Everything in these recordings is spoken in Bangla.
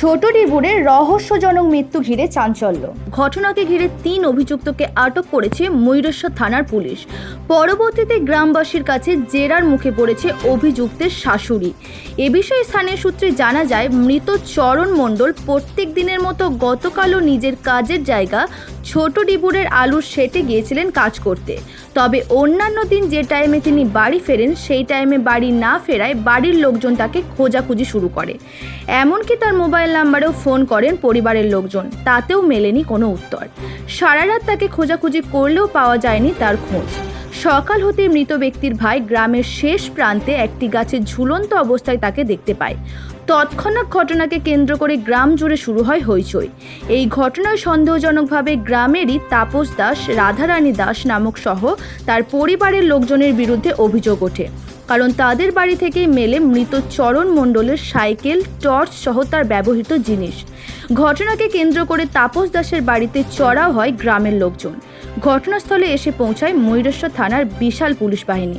ছোট ডিবুরে রহস্যজনক মৃত্যু ঘিরে চাঞ্চল্য। ঘটনাকে ঘিরে তিন অভিযুক্তকে আটক করেছে ময়ূরেশ্বর থানার পুলিশ। পরবর্তীতে গ্রামবাসীর কাছে জেরার মুখে পড়েছে অভিযুক্তের শাশুড়ি। এ বিষয়ে স্থানীয় সূত্রে জানা যায়, মৃত চরণ মণ্ডল প্রত্যেক দিনের মতো গতকালও নিজের কাজের জায়গা ছোট ডিবুরের আলুর সেটে গিয়েছিলেন কাজ করতে। তবে অন্যান্য দিন যে টাইমে তিনি বাড়ি ফেরেন, সেই টাইমে বাড়ি না ফেরায় বাড়ির লোকজন তাকে খোঁজাখুঁজি শুরু করে। এমনকি তার মোবাইল নাম্বারেও ফোন করেন পরিবারের লোকজন। তাতেও মেলেনি কোনো উত্তর। সারা রাত তাকে খোঁজাখুঁজি করলেও পাওয়া যায়নি তার খোঁজ। সকাল হতে মৃত ব্যক্তির ভাই গ্রামের শেষ প্রান্তে একটি গাছে ঝুলন্ত অবস্থায় তাকে দেখতে পায়। তৎক্ষণাৎ ঘটনাকে কেন্দ্র করে গ্রাম জুড়ে শুরু হয় হইচই। এই ঘটনায় সন্দেহজনকভাবে গ্রামেরই তাপস দাস, রাধারানী দাস নামক সহ তার পরিবারের লোকজনের বিরুদ্ধে অভিযোগ ওঠে। কারণ তাদের বাড়ি থেকে মেলে মৃত চরণ মণ্ডলের সাইকেল, টর্চ সহ তার ব্যবহৃত জিনিস। ঘটনাকে কেন্দ্র করে তাপস দাসের বাড়িতে চড়া হয় গ্রামের লোকজন। ঘটনাস্থলে এসে পৌঁছায় ময়ূরেশ্বর থানার বিশাল পুলিশ বাহিনী।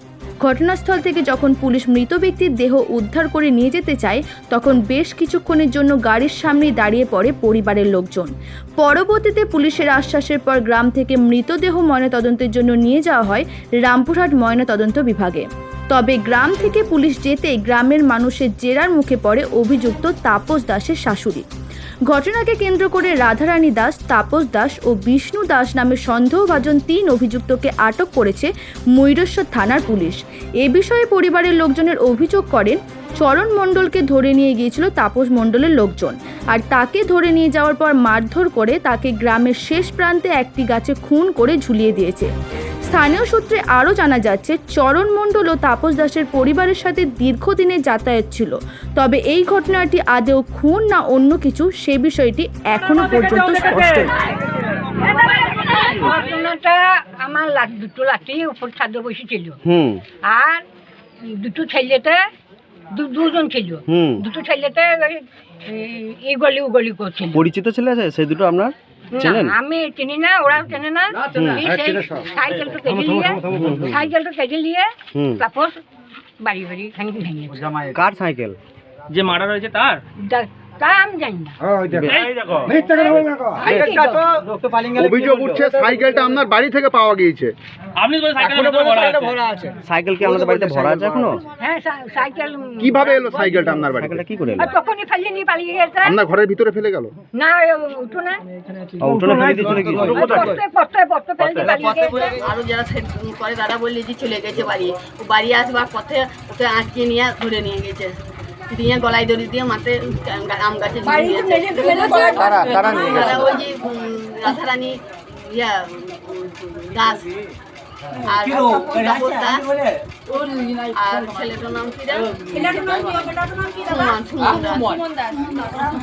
ঘটনাস্থল থেকে যখন পুলিশ মৃত ব্যক্তির দেহ উদ্ধার করে নিয়ে যেতে চায়, তখন বেশ কিছুক্ষণের জন্য গাড়ির সামনেই দাঁড়িয়ে পড়ে পরিবারের লোকজন। পরবর্তীতে পুলিশের আশ্বাসের পর গ্রাম থেকে মৃতদেহ ময়নাতদন্তের জন্য নিয়ে যাওয়া হয় রামপুরহাট ময়নাতদন্ত বিভাগে। তবে গ্রাম থেকে পুলিশ যেতে গ্রামের মানুষের জেরার মুখে পড়ে অভিযুক্ত তাপস দাসের শাশুড়ি। ঘটনাকে কেন্দ্র করে রাধারানী দাস, তাপস দাস ও বিষ্ণু দাস নামে সন্দেহভাজন তিন অভিযুক্তকে আটক করেছে ময়ূরেশ্বর থানার পুলিশ। এ বিষয়ে পরিবারের লোকজনের অভিযোগ করেন, চরণ মণ্ডলকে ধরে নিয়ে গিয়েছিল তাপস মণ্ডলের লোকজন। আর তাকে ধরে নিয়ে যাওয়ার পর মারধর করে তাকে গ্রামের শেষ প্রান্তে একটি গাছে খুন করে ঝুলিয়ে দিয়েছে। স্থানীয় সূত্রে আরও জানা যাচ্ছে চরণ মণ্ডল ও তাপস দাসের পরিবারের সাথে দীর্ঘদিনের যাতায়াত ছিল। তবে এই ঘটনাটি আদৌ খুন না অন্য কিছু সে বিষয়টি এখনও পর্যন্ত স্পষ্ট। ঘটনাটা আমার লাট দুটো লাঠি উপর ছাদে বসেছিল। হুম। আর দুটো ছেলেতে দু- দুজন ছিল। হুম। দুটো ছেলেতে এই গলি ও গলি করছিল। পরিচিত ছেলে আছে? সেই দুটো আপনার? চেনেন? আমি চিনি না ওরাও চেনে না। সাইকেলটা কেটে নিয়ে সাইকেলটা কেটে নিয়ে তারপর বাড়ি বাড়ি কার সাইকেল? যে মার্ডার হয়েছে তার তা। আমি জানি না অভিযোগ উঠছে সাইকেলটা আপনার বাড়ি থেকে পাওয়া গিয়েছে। আপনি তো সাইকেলের উপরে ভরা আছে। সাইকেল কি আমাদের বাড়িতে ভরা আছে এখনও? হ্যাঁ সাইকেল কীভাবে এলো সাইকেলটা আপনার বাড়িতে? সাইকেলটা কি করে এলো? তখনই ফেলে নিয়ে পালিয়ে গেছে। আপনার ঘরের ভিতরে ফেলে গেল? না উঠো না উঠোনে ফেলে দিয়ে চলে পড়তে পড়তে পড়তে ফেলে দিয়ে পালিয়ে গেছে। আরও যারা করে তারা বললে যে চলে গেছে বাড়ি। বাড়ি আসবার পথে ওকে আটকে নিয়ে ধরে নিয়ে গেছে। দিয়ে গলায় দড়ি দিয়ে মাঠে আম গাছে ওই যে রাধারানী ইয়া দাস। আর।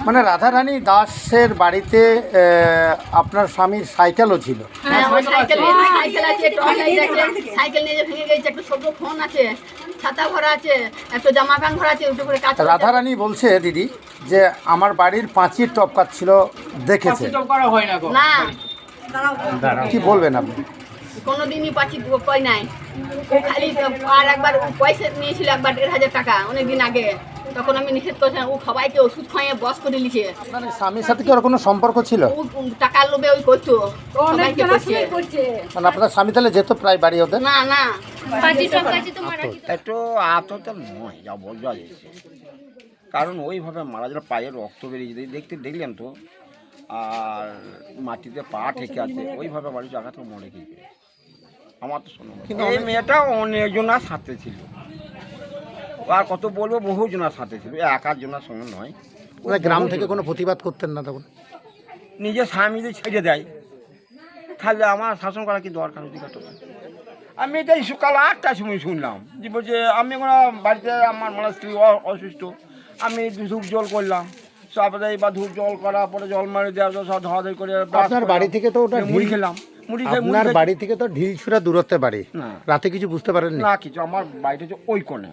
মানে রাধারানী দাসের বাড়িতে আপনার স্বামীর সাইকেলও ছিল। হ্যাঁ, ওই সাইকেল নিয়ে সাইকেল আছে টর্চ লাইট আছে সাইকেল নিয়ে যে ভেঙে গেছে একটা ছোট ফোন আছে ছাতা ভরা আছে একটা জামা প্যান্ট ভরা আছে ওটা করে কাজ করছে। রাধারানী বলছে দিদি যে আমার বাড়ির পাঁচির টপকাত ছিল দেখেছে না কি বলবেন আপনি? কোনোদিনই পাচ্ছি কই নাই। ও খালি আর একবার ও পয়সা নিয়েছিল একবার দেড় হাজার টাকা অনেকদিন আগে। তখন আমি নিষেধ করেছিলাম ও সবাইকে ওষুধ খাইয়ে বস করে লিখে আপনার স্বামীর সাথে কি ওর কোনো সম্পর্ক ছিল? ও ও টাকার লোভে ওই করতো সবাইকে করছে। মানে আপনার স্বামী তাহলে যেত প্রায় বাড়ি ওদের? না না। একটু আহত নয় যা বোঝা যাচ্ছে। কারণ ওইভাবে মারা যাওয়ার পায়ে রক্ত বেরিয়ে যেতে দেখতে দেখলেন তো আর মাটিতে পা ঠেকে আছে ওইভাবে বাড়ি জায়গা তো মরে গিয়ে আমার তো শোনো। কিন্তু এই মেয়েটা অনেকজনার সাথে ছিল। আর কত বলব বহু জনার সাথে ছিল। একার জনার সঙ্গে নয়। মানে গ্রাম থেকে কোনো প্রতিবাদ করতেন না তখন? নিজের স্বামী যদি ছেড়ে দেয় তাহলে আমার শাসন করা কি দরকার অধিকার? আমি এটাই সকাল আটটার সময় শুনলাম। যে বলছে আমি এখন বাড়িতে আমার মানে স্ত্রী অসুস্থ। আমি ধূপ জল করলাম। তারপরে এবার ধূপ জল করার পরে জল মারি দেওয়া সব ধোয়াধুয়ি করে আপনার বাড়ি থেকে তো ওটা মুড়ি খেলাম। মুড়ি খেয়ে মুড়ি আপনার বাড়ি থেকে তো ঢিলছুরা দূরত্বে বাড়ি। না। রাতে কিছু বুঝতে পারেন না কিছু। আমার বাড়িটা হচ্ছে ওই কোণে।